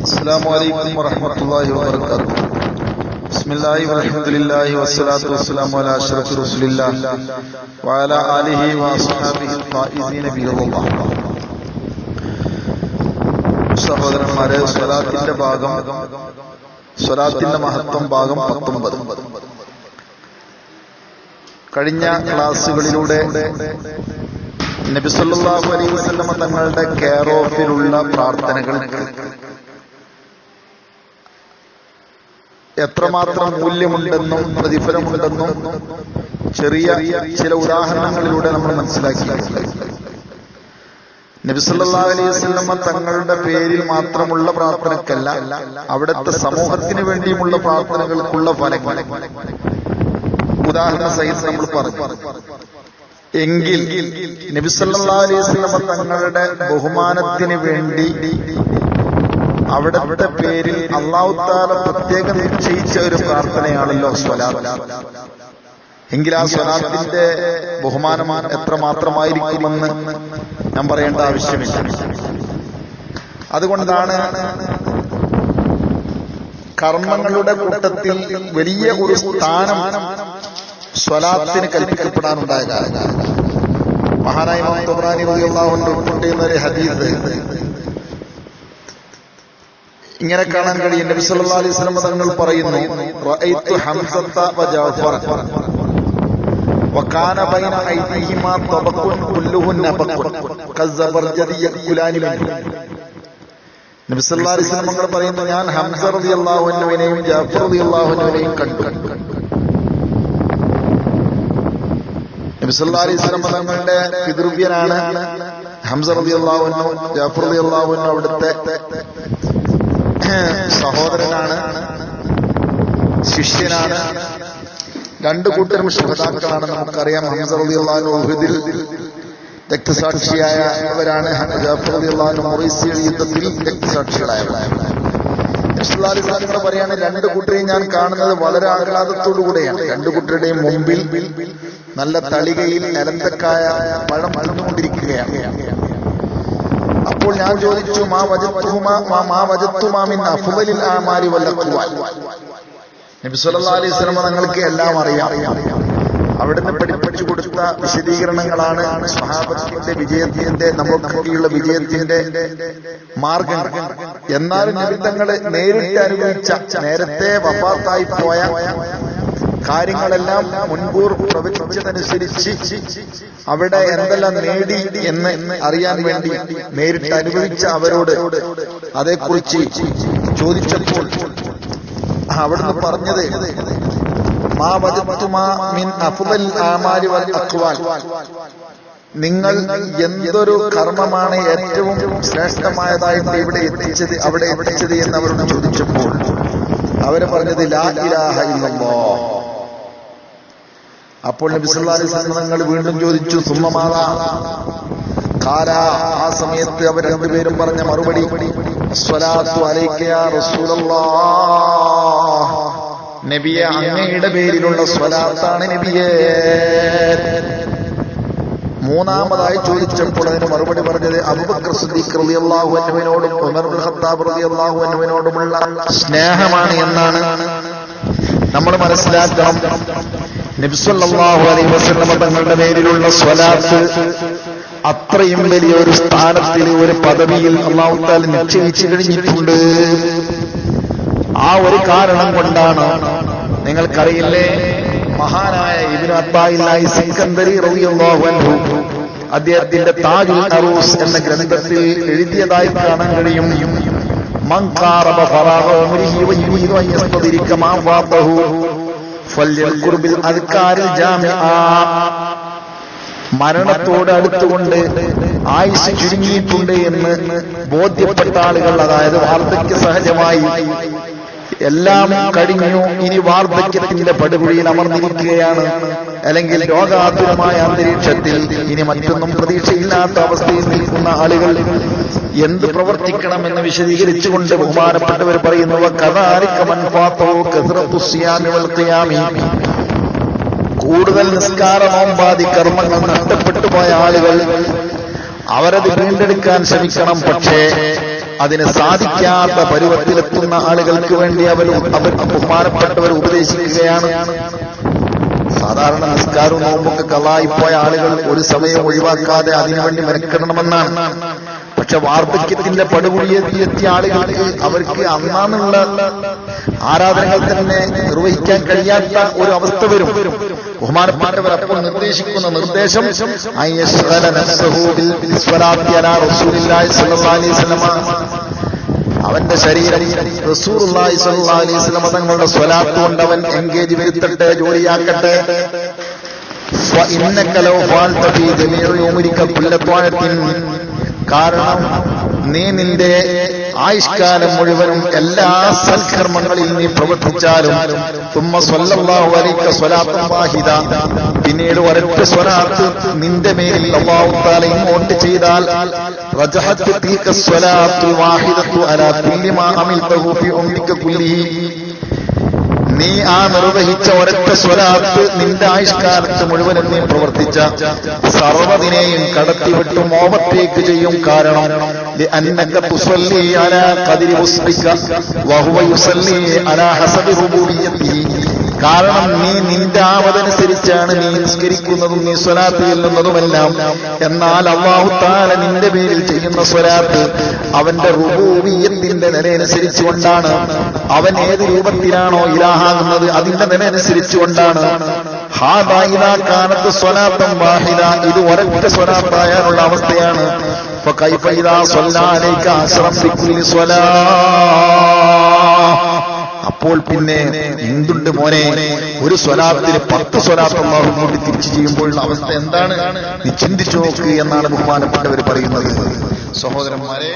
السلام عليكم ورحمة الله وبركاته بسم الله والحمد لله والصلاة والسلام على أشرف رسول الله وعلى آله وأصحابه الفائزين برضا الله സഹോദരന്മാരെ സ്വലാത്തിന്റെ ഭാഗം സ്വലാത്തിന്റെ മഹത്വം ഭാഗം പത്തൊമ്പത് കഴിഞ്ഞ ക്ലാസ്സുകളിലൂടെ നബിസല്ലാഹു അലൈഹി വസല്ലമ തങ്ങളുടെ കെയർ ഓഫിലുള്ള പ്രാർത്ഥനകൾ എത്രമാത്രം മൂല്യമുണ്ടെന്നും പ്രതിഫലമുണ്ടെന്നും ചെറിയ ചില ഉദാഹരണങ്ങളിലൂടെ നമ്മൾ മനസ്സിലാക്കിയിട്ടുണ്ട്. നബിസല്ലാ അലൈഹി തങ്ങളുടെ പേരിൽ മാത്രമുള്ള പ്രാർത്ഥനക്കല്ല അവിടുത്തെ സമൂഹത്തിന് വേണ്ടിയുമുള്ള പ്രാർത്ഥനകൾക്കുള്ള ഫലങ്ങൾ. ഉദാഹരണ സഹിതം നമ്മൾ പറഞ്ഞു. എങ്കിൽ നബിസല്ലാ അലൈഹി തങ്ങളുടെ ബഹുമാനത്തിന് വേണ്ടി അവിടുത്തെ പേരിൽ അള്ളാഹു താല പ്രത്യേകം നിശ്ചയിച്ച ഒരു പ്രാർത്ഥനയാണല്ലോ സ്വലാത്ത്. എങ്കിൽ ആ സ്വലാത്തിന്റെ ബഹുമാനമാണ് എത്ര മാത്രമായിരിക്കുമെന്ന് ഞാൻ പറയേണ്ട ആവശ്യമില്ല. അതുകൊണ്ടാണ് കർമ്മങ്ങളുടെ കൂട്ടത്തിൽ വലിയ ഒരു സ്ഥാനം സ്വലാത്തിന് കൽപ്പിക്കപ്പെടാനുണ്ടായ മഹാനായ റളിയല്ലാഹു റിപ്പോർട്ട് ചെയ്യുന്ന ഒരു ഹദീസ് ഇങ്ങനെ കാണാൻ കഴിയും നബി സല്ലല്ലാഹു അലൈഹി വസല്ലം തങ്ങൾ പറയുന്നു റഅയ്തു ഹംസത വ ജാഫർ وكان بين أيديهما طبق كله نبق كالزبرجد يأكلان منه നബി സല്ലല്ലാഹു അലൈഹി വസല്ലം തങ്ങൾ പറയുന്നു ഞാൻ ഹംസ റളിയല്ലാഹു അൻഹുവിനെയും ജാഫർ റളിയല്ലാഹു അൻഹുവിനെയും കണ്ടു നബി സല്ലല്ലാഹു അലൈഹി വസല്ലം തങ്ങളുടെ പിതൃവ്യനാണ് ഹംസ റളിയല്ലാഹു അൻഹു ജാഫർ റളിയല്ലാഹു അൻഹു അവിടുത്തെ സഹോദരനാണ് ശിഷ്യനാണ്. രണ്ടു കൂട്ടരും ശുഭതാക്കളാണെന്ന് നമുക്കറിയാം. ഹംസ റളിയല്ലാഹു ഉഹുദിൽ രക്തസാക്ഷിയായവരാണ് യുദ്ധത്തിൽ രക്തസാക്ഷികളായവരാണ് പറയാണ് രണ്ട് കൂട്ടരെയും ഞാൻ കാണുന്നത് വളരെ ആഹ്ലാദത്തോടു കൂടെയാണ് രണ്ടു കൂട്ടരുടെയും മുമ്പിൽ നല്ല തളികയിൽ അലന്തക്കായ പഴം വളർന്നുകൊണ്ടിരിക്കുകയാണ് അപ്പോൾ ഞാൻ ചോദിച്ചു മാ മാ അഫ്ദലിൽ വല്ലഖുവാൻ നബി സല്ലല്ലാഹു അലൈഹി വസല്ലം എല്ലാം അറിയാം. അവിടുന്ന് പഠിപ്പിച്ചു കൊടുത്ത വിശദീകരണങ്ങളാണ് സ്വഹാബത്തിന്റെ വിജയത്തിന്റെ നമുക്കുള്ള വിജയത്തിന്റെ മാർഗം എന്നാലും നിമിത്തങ്ങൾ നേരിട്ട് അനുഭവിച്ച നേരത്തെ വഫാത്തായി പോയ കാര്യങ്ങളെല്ലാം മുൻകൂർ പ്രവചിച്ചതനുസരിച്ച് അവിടെ എന്തെല്ലാം നേടി എന്ന് അറിയാൻ വേണ്ടി നേരിട്ട് അനുഭവിച്ച അവരോട് അതേക്കുറിച്ച് ചോദിച്ചപ്പോൾ അവിടുന്ന് പറഞ്ഞത് നിങ്ങൾ എന്തൊരു കർമ്മമാണ് ഏറ്റവും ശ്രേഷ്ഠമായതായിട്ട് ഇവിടെ എത്തിച്ചത് അവിടെ എത്തിച്ചത് എന്ന് അവരോട് ചോദിച്ചപ്പോൾ അവർ പറഞ്ഞത് ലാ ഇലാഹ ഇല്ലല്ലാഹ് അപ്പോൾ നബി സല്ലല്ലാഹു അലൈഹി വസല്ലം വീണ്ടും ചോദിച്ചു സുമ്മമാത കാരാ ആ സമയത്ത് അവർ രണ്ടുപേരും പറഞ്ഞ മറുപടി നബിയെ അങ്ങയുടെ പേരിലുള്ള സ്വലാത്താണ് നബിയെ. മൂന്നാമതായി ചോദിച്ചപ്പോൾ അതിന് മറുപടി പറഞ്ഞത് അബൂബക്കർ സിദ്ദീഖ് റളിയല്ലാഹു അൻഹുവിനോടും ഉമർ ഖത്താബ് റളിയല്ലാഹു അൻഹുവിനോടുമുള്ള സ്നേഹമാണ് എന്നാണ്. നമ്മൾ മനസ്സിലാക്കണം. തങ്ങളുടെ പേരിലുള്ള സ്വലാത്ത് അത്രയും വലിയ ഒരു സ്ഥാനത്തിൽ ഒരു പദവിയിൽ അള്ളാഹുത്താൽ നിശ്ചയിച്ചു കഴിഞ്ഞിട്ടുണ്ട്. ആ ഒരു കാരണം കൊണ്ടാണ് നിങ്ങൾക്കറിയില്ലേ? മഹാനായ ഇബിൻ അത്തായി സിക്കന്ദരി റളിയല്ലാഹു അൻഹു അദ്ദേഹത്തിന്റെ താജുൽ അറൂസ് എന്ന ഗ്രന്ഥത്തിൽ എഴുതിയതായി കാണാൻ കഴിയും. മങ്കാറബ ഫറാഹ മുരിഹി വയ്യുഹി വയ്യസ്തതിരിക്കമാ വാതഹു. മരണത്തോട് അടുത്തുകൊണ്ട് ആയുസ് ചുരുങ്ങിയിട്ടുണ്ട് എന്ന് ബോധ്യപ്പെട്ട ആളുകൾ അതായത് വാർദ്ധക്യ സഹജമായി എല്ലാം കഴിഞ്ഞു. ഇനി വാർദ്ധക്യത്തിന്റെ പടുകുഴിയിൽ അമർന്നിരിക്കുകയാണ്. അല്ലെങ്കിൽ രോഗാതുരമായ അന്തരീക്ഷത്തിൽ ഇനി മറ്റൊന്നും പ്രതീക്ഷയില്ലാത്ത അവസ്ഥയിൽ നിൽക്കുന്ന ആളുകൾ എന്ത് പ്രവർത്തിക്കണം എന്ന് വിശദീകരിച്ചുകൊണ്ട് ബഹുമാനപ്പെട്ടവർ പറയുന്നവ പറയുന്നു കൂടുതൽ നിസ്കാര നോമ്പാതി കർമ്മങ്ങൾ നഷ്ടപ്പെട്ടു പോയ ആളുകൾ അവരത് വീണ്ടെടുക്കാൻ ശ്രമിക്കണം പക്ഷേ അതിന് സാധിക്കാത്ത പരുവത്തിലെത്തുന്ന ആളുകൾക്ക് വേണ്ടി അവർ അവർ ബഹുമാനപ്പെട്ടവർ ഉപദേശിക്കുകയാണ്. സാധാരണ നിസ്കാരവും നോമ്പൊക്കെ കലായിപ്പോയ ആളുകൾ ഒരു സമയം ഒഴിവാക്കാതെ അതിനുവേണ്ടി മെനക്കെടണമെന്നാണ്. പക്ഷെ വാർദ്ധക്യത്തിന്റെ പടുകുഴിയെത്തിയ ആളുകൾക്ക് അവർക്ക് അന്നാന്നുള്ള ആരാധനകൾ തന്നെ നിർവഹിക്കാൻ കഴിയാത്ത ഒരു അവസ്ഥ വരും. ബഹുമാനപ്പെട്ടവർ അപ്പോൾ നിർദ്ദേശിക്കുന്ന നിർദ്ദേശം അലാ സ്വല്ലല്ലാഹി അലൈഹി വസല്ലമ അവന്റെ ശരീരം തങ്ങളുടെ സ്വലാത്ത് കൊണ്ട് അവൻ എൻഗേജ് വരുത്തട്ടെ ജോലിയാക്കട്ടെ. കാരണം നീ നിന്റെ ആയുഷ്കാലം മുഴുവനും എല്ലാ സൽക്കർമ്മങ്ങളിൽ നീ പ്രവർത്തിച്ചാലും തുമ്മ സ്വല്ലല്ലാഹു അലൈക സ്വലാത്തും വാഹിദ. പിന്നീട് ഒരൊറ്റ സ്വലാത്ത് നിന്റെ മേലിൽ അള്ളാഹുത്താല ഇങ്ങോട്ട് ചെയ്താൽ റജഹത്ത് തീക്ക സ്വലാത്തു വാഹിദത്തു അല തുല്യമാണ് മാ അമിൽതഹു ഫി ഉംരിക കുല്ലിഹി. നീ ആ നിർവഹിച്ച ഒരൊറ്റ സ്വലാത്ത് നിന്റെ ആയുഷ്കാലത്ത് മുഴുവനും നീ പ്രവർത്തിച്ച സർവതിനെയും കടത്തിവിട്ട് മോപത്തേക്ക് ചെയ്യും കാരണം لأنك تصلي على قدر وسعك وهو يصلي على حسب ربوبيته കാരണം നീ നിന്റെ ആവതനുസരിച്ചാണ് നീ നിസ്കരിക്കുന്നതും നീ സ്വലാത്ത് ചെല്ലുന്നതുമെല്ലാം എന്നാൽ അള്ളാഹു താല നിന്റെ പേരിൽ ചെയ്യുന്ന സ്വലാത്ത് അവന്റെ റുബൂബിയത്തിന്റെ നിലയനുസരിച്ചുകൊണ്ടാണ് അവൻ ഏത് രൂപത്തിലാണോ ഇലാഹാകുന്നത് അതിന്റെ നിലയനുസരിച്ചുകൊണ്ടാണ് കാലത്ത് സ്വലാത്തം വാഹിദ ഇത് ഒരൊറ്റ സ്വലാത്തായാലുള്ള അവസ്ഥയാണ് فكيف إذا صلى عليك عشرا بكل صلاة അപ്പോൾ പിന്നെ എന്തുണ്ട് മോനെ? ഒരു സ്വലാത്തിന് പത്ത് സ്വലാത്ത് അള്ളാഹു കൂടി തിരിച്ചു ചെയ്യുമ്പോഴുള്ള അവസ്ഥ എന്താണ്? ചിന്തിച്ചു നോക്ക് എന്നാണ് ബഹുമാനപ്പെട്ടവർ പറയുന്നത്. സഹോദരന്മാരെ